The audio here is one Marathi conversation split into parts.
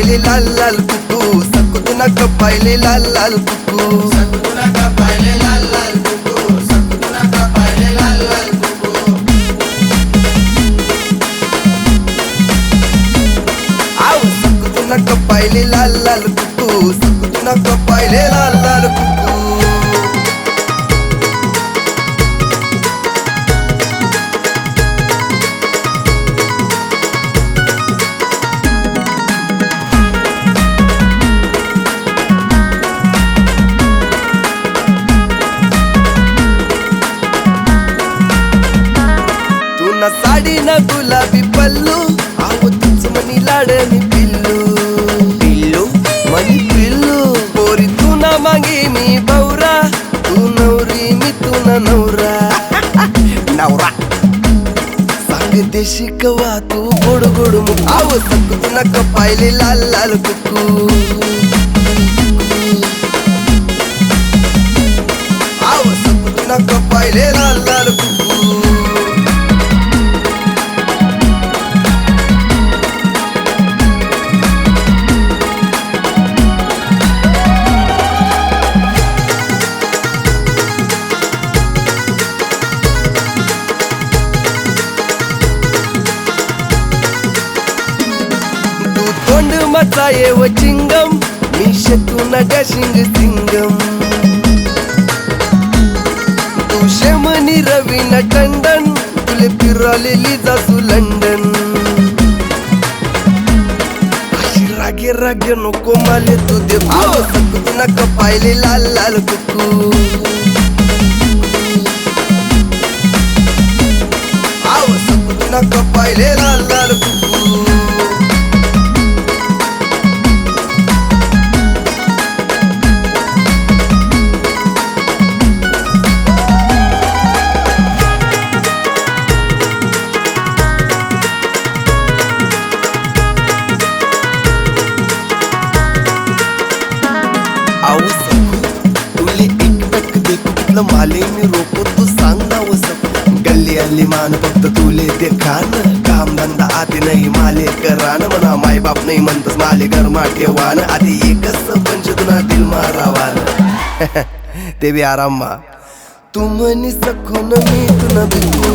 लाल लाल कुकू सकू नक पाहिले लाल लाल कुकू आव सकू नक पाहिले लाल लाल कुकू सकू नक पाहिले लाल लाल कुकू तू ते शिकवा तू गोड गोड मुख सकू तू नका पाहिले लाल लाल कुकू. तोंड मचा येव चिंगम मी शेतू न डॅशिंग सिंगम. तू शेमनी रवी न टंडन तुले फिरवलेली जासू लंडन. अशी रागे रागे नको माले तू दे भाव सकू नका पाहिले लाल लाल कुकू. नका पाहिले लाल लाल कुकू. देखू माले मी रोको तू सांग ना व गल्ली अल्ली मान फक्त तुले ते खान काम धंदा आधी नाही माले करान। म्हणा माय बाप नाही म्हणतस माले गरमा ठेवान। आधी एकच पंच तुला दिल मारावान ते बी आराम मा। तू म्हणी सकून मी तुला बिकू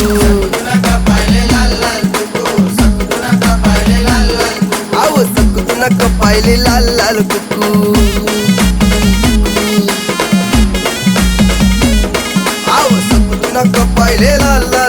आव सकू पाहिले लाल लाल कुकू। söyle la la